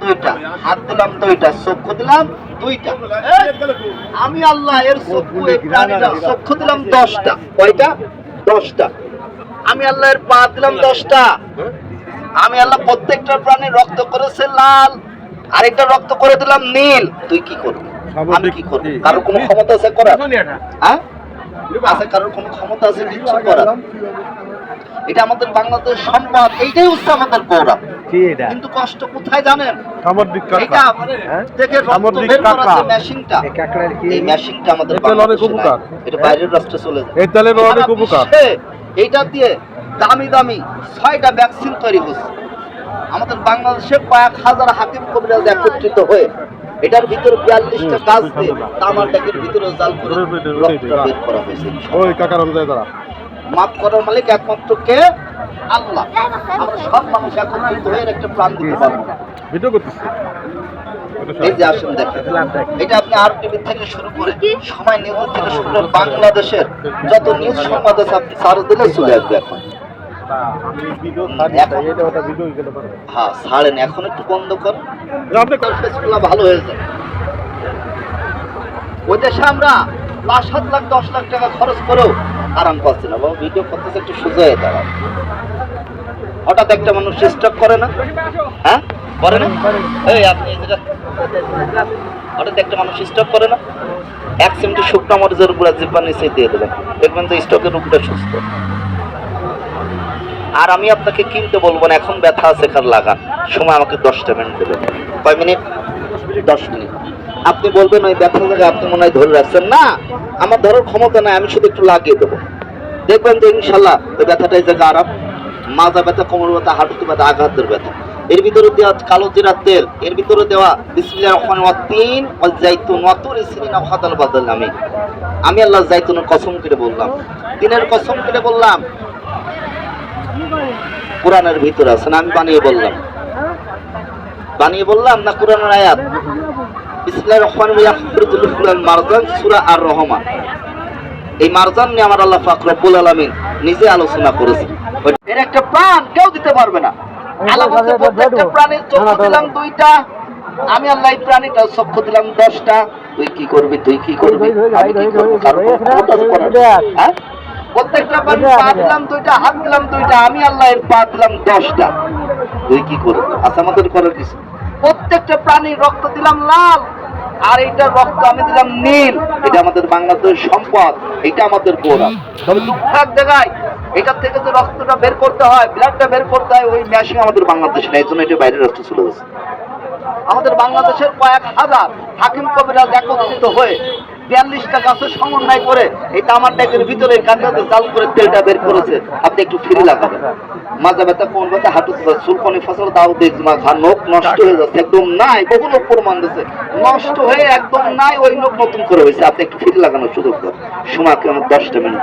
দুইটা হাত দিলাম দুইটা চক্ষু দিলাম দুইটা। আমি আল্লাহ এর চক্ষু চক্ষু দিলাম দশটা। কয়টা? দশটা। আমি আল্লাহ এর পা দিলাম দশটা। আমি আল্লাহ প্রত্যেকটা প্রাণীর রক্ত করেছে লাল আরেকটা রক্ত করে দিলাম নীল। তুই কি করবি? আমি কি করব? কারোর কোনো ক্ষমতা আছে করার? হ্যাঁ? আছে কারোর কোনো ক্ষমতা আছে কিছু করার? এটা আমাদের বাংলাদেশ সম্পদ এইটাই হচ্ছে আমাদের গৌরব। কিন্তু কষ্ট কোথায় জানেন? সামুদ্রিক কাঁকড়া। হ্যাঁ? থেকে সামুদ্রিক কাঁকড়া। মেশিনটা এই মেশিনটা আমাদের অনেক উপকার। এটা বাইরের রাষ্ট্রে চলে যায়। অনেক উপকার। এইটা দিয়ে দামি দামি ছয়টা ভ্যাকসিন তৈরি হচ্ছে। আমাদের বাংলাদেশে কয়েক হাজার হাকিম কবিরাজ একত্রিত হয়ে এটার ভিতরে বিয়াল্লিশটা গাছ দিয়ে তামার ডেকের ভিতরে জাল করে রক্তটা বের করা হয়েছে। ওই কাকার অনুযায়ী তারা মাফ করার মালিক একমাত্র কে? আল্লাহ। আমরা সব মানুষ একত্রিত হয়ে একটা প্রাণ দিতে পারব। ভিডিও করতেছি। এই যে আসেন দেখেন এটা আপনি আর টিভি থেকে শুরু করে সময় নিউজ থেকে শুরু করে বাংলাদেশের যত নিউজ সংবাদ আছে আপনি সার্চ দিলে চলে আসবে এখন। হ্যাঁ ছাড়েন এখন একটু বন্ধ কর। আপনি ফেসগুলো ভালো হয়ে যায় ওই দেশে আমরা পাঁচ সাত লাখ দশ লাখ টাকা খরচ করেও আরাম পাচ্ছি না। বাবা ভিডিও করতেছে, একটু সোজা হয়ে দাঁড়াও। হঠাৎ একটা মানুষ স্টক করে না? হ্যাঁ? করে না? এই, আপনি হঠাৎ একটা মানুষ স্টক করে না? এক সিমটি শুকনো মরিচের উপরে জিব্বা নিচে দিয়ে দেবেন দেখবেন তো স্টকের উপরে সুস্থ। আর আমি আপনাকে কিনতে বলব না, এখন ব্যথা আছে কার লাগান। সময় আমাকে দশটা মিনিট দেবেন। কয় মিনিট দশ মিনিট আপনি বলবেন ওই ব্যথা জায়গায় আপনি মনে হয় ধরে রাখছেন। না, আমার ধরার ক্ষমতা নাই, আমি শুধু একটু লাগিয়ে দেবো। দেখবেন যে ইনশাল্লাহ ওই ব্যথাটা এই আরাম। মাজা ব্যথা কোমর ব্যথা, হাঁটুতে ব্যথা, আঘাতের ব্যথা। এর ভিতরে দেওয়া কালো জিরার তেল, এর ভিতরে দেওয়া বিসমিল্লাহির রহমানির রহিম তিন ওয়াল জাইতুন ওয়া তুরি সিনিন ওয়া হাদাল বাদাল আমি আমি আল্লাহ জাইতুনের কসম কেটে বললাম। তিনের কসম কেটে বললাম। কোরআনের ভিতরে আছে না, আমি বানিয়ে বললাম। বানিয়ে বললাম না কোরআনের আয়াত? বিসমিল্লাহির রহমানির রহিম ইয়াখফিরুল ফুলাল মারজান সূরা আর রহমান এই মারজান নিয়ে আমার আল্লাহ পাক রব্বুল নিজে আলোচনা করেছেন। এর একটা প্রাণ কেউ দিতে পারবে না। আল্লাহ প্রত্যেকটা প্রাণীর চক্ষু দিলাম দুইটা আমি আল্লাহ প্রাণীটা চক্ষু দিলাম দশটা। তুই কি করবি তুই কি করবি? আমি কি করব? কারও কোনো ক্ষমতা আছে করার? হ্যাঁ? প্রত্যেকটা প্রাণী পা দিলাম দুইটা হাত দিলাম দুইটা আমি আল্লাহ এর পা দিলাম দশটা। তুই কি করবি? আচ্ছা আমাদের করার কিছু প্রত্যেকটা প্রাণীর রক্ত দিলাম লাল। আর এইটার রক্ত আমি দিলাম নীল। এটা আমাদের বাংলাদেশের সম্পদ এটা আমাদের গৌরব তবে দুঃখ এক জায়গায় এটার থেকে যে রক্তটা বের করতে হয় ব্লাডটা বের করতে হয় ওই মেশিন আমাদের বাংলাদেশ নেই এই জন্য এটা বাইরের রাষ্ট্র চলে গেছে। আমাদের বাংলাদেশের কয়েক হাজার হাকিম কবিরাজ একত্রিত হয়ে বিয়াল্লিশটা গাছের সমন্বয় করে এই তামার ডেকের ভিতরে কাঁচাতে জাল করে তেলটা বের করেছে। আপনি একটু ফিরে লাগাবেন। মাজা ব্যথা কোন ব্যথা, হাঁটু সুলকনি ফসল, দাও দেখমা ঘা নোক নষ্ট হয়ে যাচ্ছে। একদম নাই, বহু লোক প্রমাণ দিচ্ছে নষ্ট হয়ে একদম নাই, ওই লোক নতুন করে হয়েছে। আপনি একটু ফিরে লাগানোর সুযোগ দেন। সময় আমার দশটা মিনিট।